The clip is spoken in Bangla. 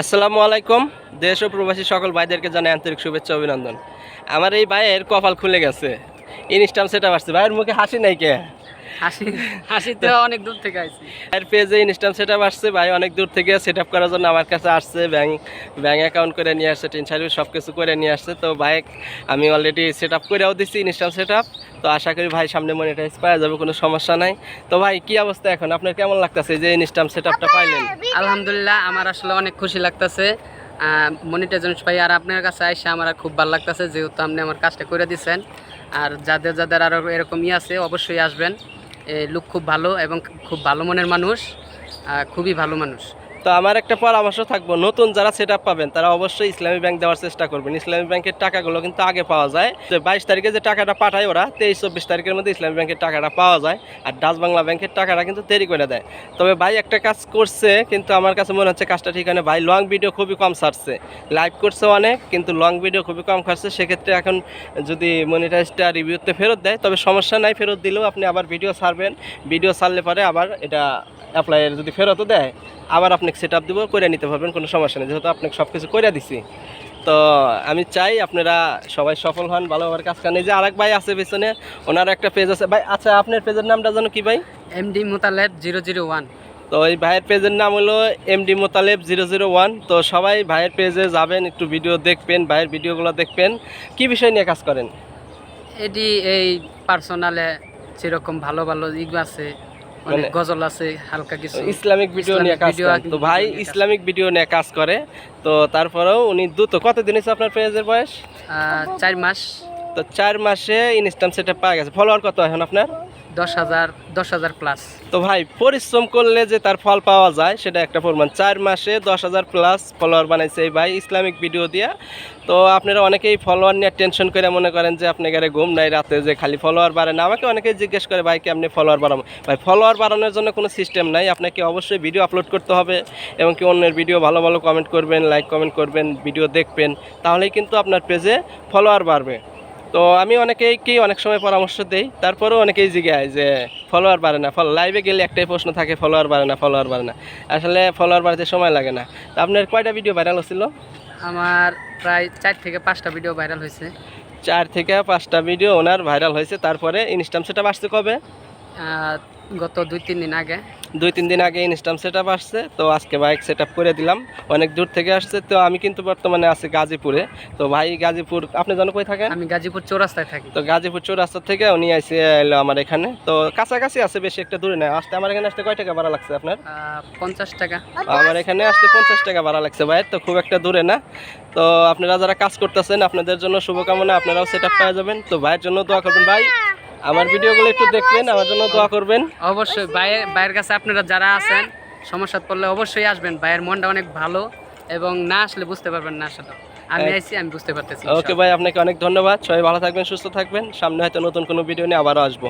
আসসালামু আলাইকুম, দেশ ও প্রবাসী সকল ভাইদেরকে জানাই আন্তরিক শুভেচ্ছা অভিনন্দন। আমার এই ভাইয়ের কপাল খুলে গেছে। ইনস্টাম সেটা আসছে। ভাইয়ের মুখে হাসি নাই কে? হাসি হাসিতে অনেক দূর থেকে আইছি। ভাইয়ের পেজে ইনস্টাম সেট আপ আসছে ভাই অনেক দূর থেকে সেট আপ করার জন্য আমার কাছে আসছে ব্যাংক ব্যাংক অ্যাকাউন্ট করে নিয়ে আসছে টিন সার্ভিস সব কিছু করে নিয়ে আসছে। তো বাইক আমি অলরেডি সেট আপ করেও দিচ্ছি ইনস্টাম সেট আপ তো আশা করি ভাই সামনে মনিটাইজ পাওয়া যাবে কোনো সমস্যা নাই। তো ভাই কি অবস্থা এখন? আপনার কেমন লাগতেছে যে ইনস্টাম সেট আপটা পাইলেন? আলহামদুলিল্লাহ আমার আসলে অনেক খুশি লাগতেছে। মনিটাইজন ভাই আর আপনার কাছে আইসা আমার খুব ভালো লাগতেছে যেহেতু আপনি আমার কাজটা করে দিচ্ছেন আর যাদের যাদের আরও এরকম ই আছে অবশ্যই আসবেন। লোক খুব ভালো এবং খুব ভালো মনের মানুষ খুবই ভালো মানুষ। তো আমার একটা পরামর্শ থাকব, নতুন যারা সেট পাবেন, তারা অবশ্যই ইসলামী ব্যাংক দেওয়ার চেষ্টা করবেন। ইসলামী ব্যাংকের টাকাগুলো কিন্তু আগে পাওয়া যায়। যে বাইশ তারিখে যে টাকাটা পাঠায় ওরা, তেইশ, চব্বিশ তারিখের মধ্যে ইসলামী ব্যাংকের টাকাটা পাওয়া যায়। আর ডাচ বাংলা ব্যাংকের টাকাটা কিন্তু দেরি করে দেয়। তবে ভাই একটা কাজ করছে, কিন্তু আমার কাছে মনে হচ্ছে কাজটা ঠিক হয় ভাই লং ভিডিও খুবই কম ছাড়ছে। লাইভ করছে অনেক, কিন্তু লং ভিডিও খুবই কম খাচ্ছে সেক্ষেত্রে এখন যদি মনিটাইজটা রিভিউতে ফেরত দেয়, তবে সমস্যা নাই, ফেরত দিলেও আপনি আবার ভিডিও ছাড়বেন। ভিডিও ছাড়লে পরে আবার এটা অ্যাপ্লাইয়ের যদি ফেরতও দেয় আবার আপনাকে সেট আপ দেবো করে নিতে পারবেন কোনো সমস্যা নেই। যেহেতু আপনাকে সব কিছু করে দিছি। তো আমি চাই আপনারা সবাই সফল হন ভালোভাবে কাজ করেন। এই যে আরেক ভাই আছে পেছনে ওনার একটা পেজ আছে। ভাই আচ্ছা আপনার পেজের নামটা জানো কি ভাই? MD Motaleb zero zero one তো এই ভাইয়ের পেজের নাম হলো MD Motaleb zero zero one তো সবাই ভাইয়ের পেজে যাবেন একটু ভিডিও দেখবেন ভাইয়ের ভিডিওগুলো দেখবেন। কি বিষয় নিয়ে কাজ করেন? এটি এই পার্সোনালে যেরকম ভালো ভালো ইগ আছে মানে- গজল আছে হালকা কিছু। ইসলামিক ভিডিও নিয়ে কাজ তো ভাই ইসলামিক ভিডিও নিয়ে কাজ করে। তো তারপরেও উনি দ্রুত কতদিন হয়েছে আপনার পেজের বয়স? চার মাস। তো চার মাসে ইনস্টাম সেটা পাওয়া গেছে। ফলোয়ার কত এখন আপনার? দশ হাজার দশ হাজার প্লাস তো ভাই, পরিশ্রম করলে যে তার ফল পাওয়া যায়, সেটা একটা প্রমাণ। চার মাসে দশ হাজার প্লাস ফলোয়ার বানাইছে এই ভাই ইসলামিক ভিডিও দিয়া। তো আপনারা অনেকেই ফলোয়ার নিয়ে টেনশন করে মনে করেন যে, আপনি গাড়ি ঘুম নাই, রাতে যে খালি ফলোয়ার বাড়ে না। আমাকে অনেকেই জিজ্ঞেস করে, ভাই, কি আপনি ফলোয়ার বাড়াবো ভাই ফলোয়ার বাড়ানোর জন্য কোনো সিস্টেম নাই। আপনাকে অবশ্যই ভিডিও আপলোড করতে হবে এবং কি অন্যের ভিডিও ভালো ভালো কমেন্ট করবেন লাইক কমেন্ট করবেন ভিডিও দেখবেন। তাহলেই কিন্তু আপনার পেজে ফলোয়ার বাড়বে। তো আমি অনেকেই কি অনেক সময় পরামর্শ দেই তারপরেও অনেকেই জিজ্ঞাসা যে ফলোয়ার বাড়ে না। ফল লাইভে গেলে একটাই প্রশ্ন থাকে ফলোয়ার বাড়ে না ফলোয়ার বাড়ে না। আসলে ফলোয়ার বাড়তে সময় লাগে না। তো আপনার কয়টা ভিডিও ভাইরাল হচ্ছিল আমার প্রায় চার থেকে পাঁচটা ভিডিও ভাইরাল হয়েছে। চার থেকে পাঁচটা ভিডিও ওনার ভাইরাল হয়েছে তারপরে ইনস্টাম সেট আসছে কবে? গত দুই তিন দিন আগে। দুই তিন দিন আগে ইনস্টাম সেট আপ আসছে তো আজকে বাইক সেট করে দিলাম। অনেক দূর থেকে আসছে তো আমি কিন্তু বর্তমানে আছি গাজীপুরে। তো ভাই গাজীপুর আপনি জানো কই থাকেন? আমি গাজীপুর চৌরাস্তায় থাকি। তো গাজীপুর চৌরাস্তা থেকে উনি আইসে এলো আমার এখানে। তো কাছাকাছি আছে বেশি একটা দূরে না। আসতে আমার এখানে আসতে কয় টাকা ভাড়া লাগছে আপনার? পঞ্চাশ টাকা। আমার এখানে আসতে পঞ্চাশ টাকা ভাড়া লাগছে ভাইয়ের তো খুব একটা দূরে না। তো আপনারা যারা কাজ করতেছেন আপনাদের জন্য শুভকামনা আপনারাও সেট আপ পাওয়া যাবেন। তো ভাইয়ের জন্য দোয়া করবেন ভাই। আমার ভিডিওগুলো একটু দেখবেন আমার জন্য দোয়া করবেন। অবশ্যই ভাইয়ের ভাইয়ের কাছে আপনারা যারা আছেন সমস্যা পড়লে অবশ্যই আসবেন। ভাইয়ের মনটা অনেক ভালো এবং না আসলে বুঝতে পারবেন না আসলে। আমি আইছি আমি বুঝতে পারতেছি ওকে ভাই আপনাকে অনেক ধন্যবাদ। সবাই ভালো থাকবেন সুস্থ থাকবেন। সামনে হয়তো নতুন কোনো ভিডিও নিয়ে আবারও আসব।